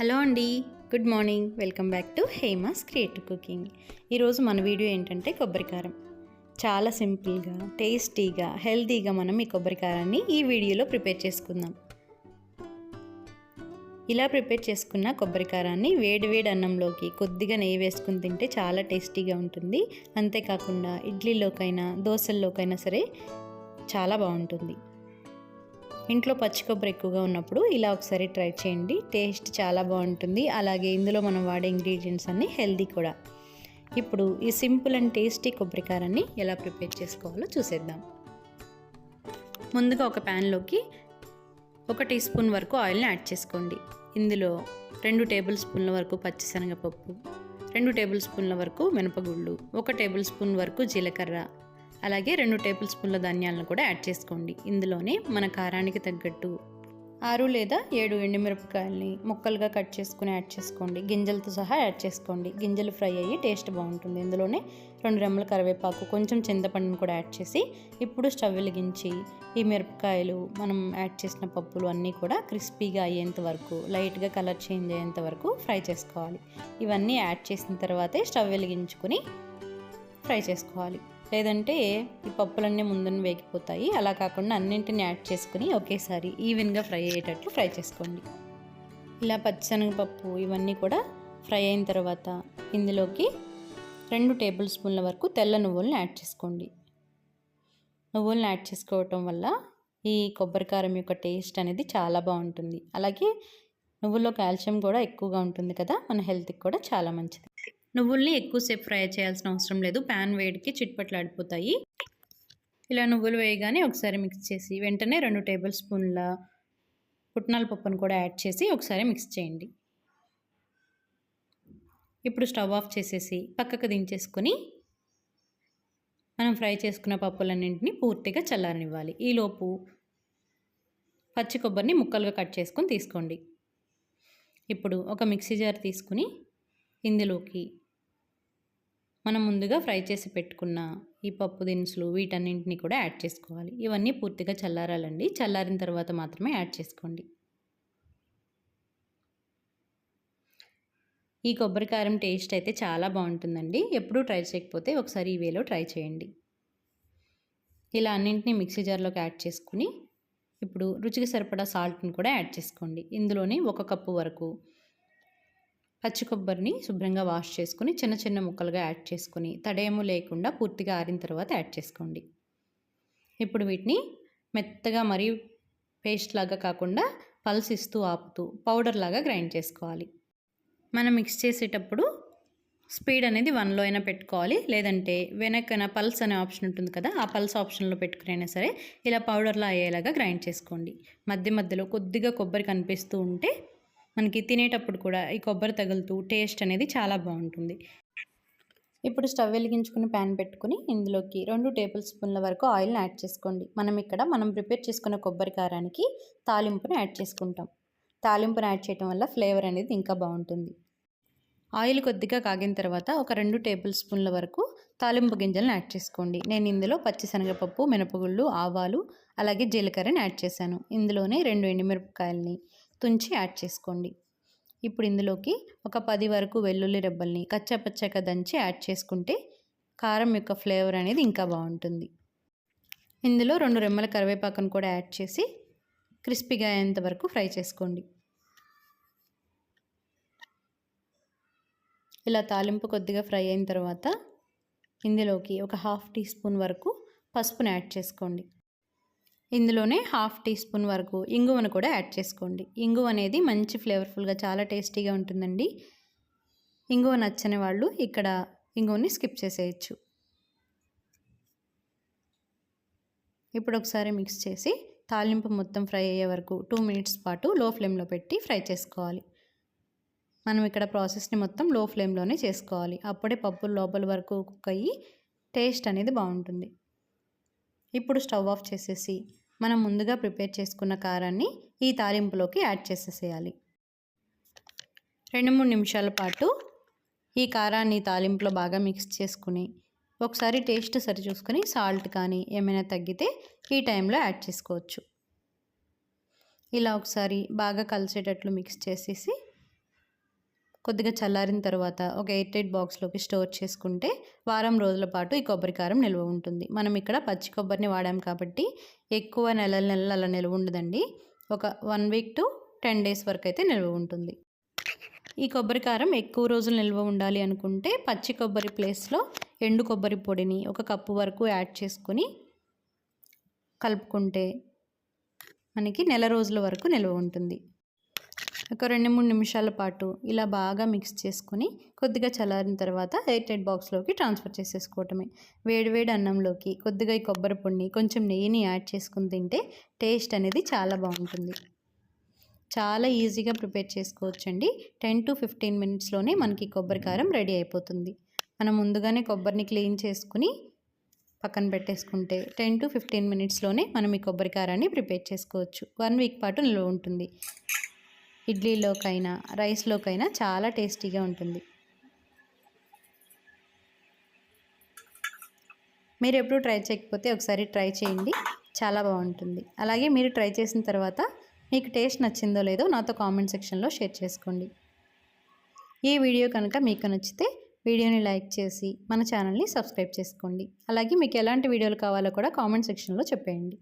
Hello అండి good morning. Welcome back to Hema's creative cooking. ఈరోజు మన వీడియో ఏంటంటే కొబ్బరికారం. చాలా సింపుల్గా టేస్టీగా హెల్తీగా మనం ఈ కొబ్బరికారాన్ని ఈ వీడియోలో ప్రిపేర్ చేసుకుందాం. ఇలా ప్రిపేర్ చేసుకున్న కొబ్బరికారాన్ని వేడి వేడి అన్నంలోకి కొద్దిగా నెయ్యి వేసుకుని తింటే చాలా టేస్టీగా ఉంటుంది. అంతేకాకుండా ఇడ్లీలోకైనా దోశల్లోకైనా సరే చాలా బాగుంటుంది. ఇంట్లో పచ్చి కొబ్బరి ఎక్కువగా ఉన్నప్పుడు ఇలా ఒకసారి ట్రై చేయండి. టేస్ట్ చాలా బాగుంటుంది. అలాగే ఇందులో మనం వాడే ఇంగ్రీడియంట్స్ అన్నీ హెల్దీ కూడా. ఇప్పుడు ఈ సింపుల్ అండ్ టేస్టీ కొబ్బరికారాన్ని ఎలా ప్రిపేర్ చేసుకోవాలో చూసేద్దాం. ముందుగా ఒక ప్యాన్లోకి ఒక టీ స్పూన్ వరకు ఆయిల్ని యాడ్ చేసుకోండి. ఇందులో రెండు టేబుల్ స్పూన్ల వరకు పచ్చిశనగపప్పు రెండు టేబుల్ స్పూన్ల వరకు మినపగుళ్ళు ఒక టేబుల్ స్పూన్ వరకు జీలకర్ర అలాగే రెండు టేబుల్ స్పూన్ల ధాన్యాలను కూడా యాడ్ చేసుకోండి. ఇందులోనే మన కారానికి తగ్గట్టు ఆరు లేదా ఏడు ఎండుమిరపకాయలని ముక్కలుగా కట్ చేసుకుని యాడ్ చేసుకోండి. గింజలతో సహా యాడ్ చేసుకోండి. గింజలు ఫ్రై అయ్యి టేస్ట్ బాగుంటుంది. ఇందులోనే రెండు రెమ్మల కరివేపాకు కొంచెం చింతపండును కూడా యాడ్ చేసి ఇప్పుడు స్టవ్ వెలిగించి ఈ మిరపకాయలు మనం యాడ్ చేసిన పప్పులు అన్నీ కూడా క్రిస్పీగా అయ్యేంత వరకు లైట్గా కలర్ చేంజ్ అయ్యేంత వరకు ఫ్రై చేసుకోవాలి. ఇవన్నీ యాడ్ చేసిన తర్వాతే స్టవ్ వెలిగించుకుని ఫ్రై చేసుకోవాలి. లేదంటే ఈ పప్పులన్నీ ముందున వేగిపోతాయి. అలా కాకుండా అన్నింటిని యాడ్ చేసుకుని ఒకేసారి ఈవెన్గా ఫ్రై అయ్యేటట్లు ఫ్రై చేసుకోండి. ఇలా పచ్చిశనగపప్పు ఇవన్నీ కూడా ఫ్రై అయిన తర్వాత ఇందులోకి రెండు టేబుల్ స్పూన్ల వరకు తెల్ల నువ్వులను యాడ్ చేసుకోండి. నువ్వులను యాడ్ చేసుకోవటం వల్ల ఈ కొబ్బరికారం యొక్క టేస్ట్ అనేది చాలా బాగుంటుంది. అలాగే నువ్వుల్లో కాల్షియం కూడా ఎక్కువగా ఉంటుంది కదా మన హెల్త్కి కూడా చాలా మంచిది. నువ్వుల్ని ఎక్కువసేపు ఫ్రై చేయాల్సిన అవసరం లేదు. ప్యాన్ వేడికి చిట్పట్లు ఆడిపోతాయి. ఇలా నువ్వులు వేయగానే ఒకసారి మిక్స్ చేసి వెంటనే రెండు టేబుల్ స్పూన్ల పుట్నాల పప్పును కూడా యాడ్ చేసి ఒకసారి మిక్స్ చేయండి. ఇప్పుడు స్టవ్ ఆఫ్ చేసేసి పక్కకు దించేసుకొని మనం ఫ్రై చేసుకున్న పప్పులన్నింటినీ పూర్తిగా చల్లారనివ్వాలి. ఈలోపు పచ్చి కొబ్బరిని ముక్కలుగా కట్ చేసుకొని తీసుకోండి. ఇప్పుడు ఒక మిక్సీ జార్ తీసుకుని ఇందులోకి మనం ముందుగా ఫ్రై చేసి పెట్టుకున్న ఈ పప్పు దినుసులు వీటన్నింటినీ కూడా యాడ్ చేసుకోవాలి. ఇవన్నీ పూర్తిగా చల్లారాలండి. చల్లారిన తర్వాత మాత్రమే యాడ్ చేసుకోండి. ఈ కొబ్బరికారం టేస్ట్ అయితే చాలా బాగుంటుందండి. ఎప్పుడూ ట్రై చేయకపోతే ఒకసారి ఈ వేలో ట్రై చేయండి. ఇలా అన్నింటినీ మిక్సీ జార్లోకి యాడ్ చేసుకుని ఇప్పుడు రుచికి సరిపడా సాల్ట్ని కూడా యాడ్ చేసుకోండి. ఇందులోనే ఒక కప్పు వరకు పచ్చి కొబ్బరిని శుభ్రంగా వాష్ చేసుకుని చిన్న చిన్న ముక్కలుగా యాడ్ చేసుకుని తడేము లేకుండా పూర్తిగా ఆరిన తర్వాత యాడ్ చేసుకోండి. ఇప్పుడు వీటిని మెత్తగా మరీ పేస్ట్ లాగా కాకుండా పల్స్ ఇస్తూ ఆపుతూ పౌడర్ లాగా గ్రైండ్ చేసుకోవాలి. మనం మిక్స్ చేసేటప్పుడు స్పీడ్ అనేది వన్లో అయినా పెట్టుకోవాలి. లేదంటే వెనకన పల్స్ అనే ఆప్షన్ ఉంటుంది కదా ఆ పల్స్ ఆప్షన్లో పెట్టుకునైనా సరే ఇలా పౌడర్లో అయ్యేలాగా గ్రైండ్ చేసుకోండి. మధ్య మధ్యలో కొద్దిగా కొబ్బరి కనిపిస్తూ ఉంటే మనకి తినేటప్పుడు కూడా ఈ కొబ్బరి తగులుతూ టేస్ట్ అనేది చాలా బాగుంటుంది. ఇప్పుడు స్టవ్ వెలిగించుకుని ప్యాన్ పెట్టుకుని ఇందులోకి రెండు టేబుల్ స్పూన్ల వరకు ఆయిల్ని యాడ్ చేసుకోండి. మనం ఇక్కడ మనం ప్రిపేర్ చేసుకున్న కొబ్బరి కారానికి తాలింపుని యాడ్ చేసుకుంటాం. తాలింపుని యాడ్ చేయడం వల్ల ఫ్లేవర్ అనేది ఇంకా బాగుంటుంది. ఆయిల్ కొద్దిగా కాగిన తర్వాత ఒక రెండు టేబుల్ స్పూన్ల వరకు తాలింపు గింజలను యాడ్ చేసుకోండి. నేను ఇందులో పచ్చిశనగపప్పు మినపగుళ్ళు ఆవాలు అలాగే జీలకర్రని యాడ్ చేశాను. ఇందులోనే రెండు ఎండుమిరపకాయలని తుంచి యాడ్ చేసుకోండి. ఇప్పుడు ఇందులోకి ఒక పది వరకు వెల్లుల్లి రెబ్బల్ని కచ్చపచ్చగా దంచి యాడ్ చేసుకుంటే కారం యొక్క ఫ్లేవర్ అనేది ఇంకా బాగుంటుంది. ఇందులో రెండు రెమ్మల కరివేపాకును కూడా యాడ్ చేసి క్రిస్పీగా అయ్యేంత వరకు ఫ్రై చేసుకోండి. ఇలా తాలింపు కొద్దిగా ఫ్రై అయిన తర్వాత ఇందులోకి ఒక హాఫ్ టీ స్పూన్ వరకు పసుపుని యాడ్ చేసుకోండి. ఇందులోనే హాఫ్ టీ స్పూన్ వరకు ఇంగువను కూడా యాడ్ చేసుకోండి. ఇంగువ అనేది మంచి ఫ్లేవర్ఫుల్గా చాలా టేస్టీగా ఉంటుందండి. ఇంగువ నచ్చని వాళ్ళు ఇక్కడ ఇంగువని స్కిప్ చేసేయచ్చు. ఇప్పుడు ఒకసారి మిక్స్ చేసి తాలింపు మొత్తం ఫ్రై అయ్యే వరకు టూ మినిట్స్ పాటు లో ఫ్లేమ్లో పెట్టి ఫ్రై చేసుకోవాలి. మనం ఇక్కడ ప్రాసెస్ని మొత్తం లో ఫ్లేమ్లోనే చేసుకోవాలి. అప్పుడే పప్పులు లోపల వరకు కుక్ అయ్యి టేస్ట్ అనేది బాగుంటుంది. ఇప్పుడు స్టవ్ ఆఫ్ చేసేసి మనం ముందుగా ప్రిపేర్ చేసుకున్న కారాన్ని ఈ తాలింపులోకి యాడ్ చేసేసేయాలి. రెండు మూడు నిమిషాల పాటు ఈ కారాన్ని తాలింపులో బాగా మిక్స్ చేసుకుని ఒకసారి టేస్ట్ సరి చూసుకొని సాల్ట్ కానీ ఏమైనా తగ్గితే ఈ టైంలో యాడ్ చేసుకోవచ్చు. ఇలా ఒకసారి బాగా కలిసేటట్లు మిక్స్ చేసేసి కొద్దిగా చల్లారిన తర్వాత ఒక ఎయిట్ ఎయిట్ బాక్స్లోకి స్టోర్ చేసుకుంటే వారం రోజుల పాటు ఈ కొబ్బరి కారం నిల్వ ఉంటుంది. మనం ఇక్కడ పచ్చి కొబ్బరిని వాడాం కాబట్టి ఎక్కువ నెలల నెలలు అలా నిల్వ ఉండదండి. ఒక one week to ten days వరకు అయితే నిల్వ ఉంటుంది. ఈ కొబ్బరి కారం ఎక్కువ రోజులు నిల్వ ఉండాలి అనుకుంటే పచ్చి కొబ్బరి ప్లేస్లో ఎండు కొబ్బరి పొడిని ఒక కప్పు వరకు యాడ్ చేసుకొని కలుపుకుంటే మనకి నెల రోజుల వరకు నిల్వ ఉంటుంది. ఒక రెండు మూడు నిమిషాల పాటు ఇలా బాగా మిక్స్ చేసుకొని కొద్దిగా చల్లారిన తర్వాత ఎయిట్ ఎయిట్ బాక్స్లోకి ట్రాన్స్ఫర్ చేసేసుకోవటమే. వేడివేడి అన్నంలోకి కొద్దిగా ఈ కొబ్బరి పొడిని కొంచెం నెయ్యిని యాడ్ చేసుకుని తింటే టేస్ట్ అనేది చాలా బాగుంటుంది. చాలా ఈజీగా ప్రిపేర్ చేసుకోవచ్చండి. టెన్ టు ఫిఫ్టీన్ మినిట్స్లోనే మనకి కొబ్బరి కారం రెడీ అయిపోతుంది. మనం ముందుగానే కొబ్బరిని క్లీన్ చేసుకుని పక్కన పెట్టేసుకుంటే టెన్ టు ఫిఫ్టీన్ మినిట్స్లోనే మనం ఈ కొబ్బరి కారాన్ని ప్రిపేర్ చేసుకోవచ్చు. వన్ వీక్ పాటు నిల్వ ఉంటుంది. ఇడ్లీలోకైనా రైస్లోకైనా చాలా టేస్టీగా ఉంటుంది. మీరు ఎప్పుడు ట్రై చేయకపోతే ఒకసారి ట్రై చేయండి. చాలా బాగుంటుంది. అలాగే మీరు ట్రై చేసిన తర్వాత మీకు టేస్ట్ నచ్చిందో లేదో నాతో కామెంట్ సెక్షన్లో షేర్ చేసుకోండి. ఈ వీడియో కనుక మీకు నచ్చితే వీడియోని లైక్ చేసి మన ఛానల్ని సబ్స్క్రైబ్ చేసుకోండి. అలాగే మీకు ఎలాంటి వీడియోలు కావాలో కూడా కామెంట్ సెక్షన్లో చెప్పేయండి.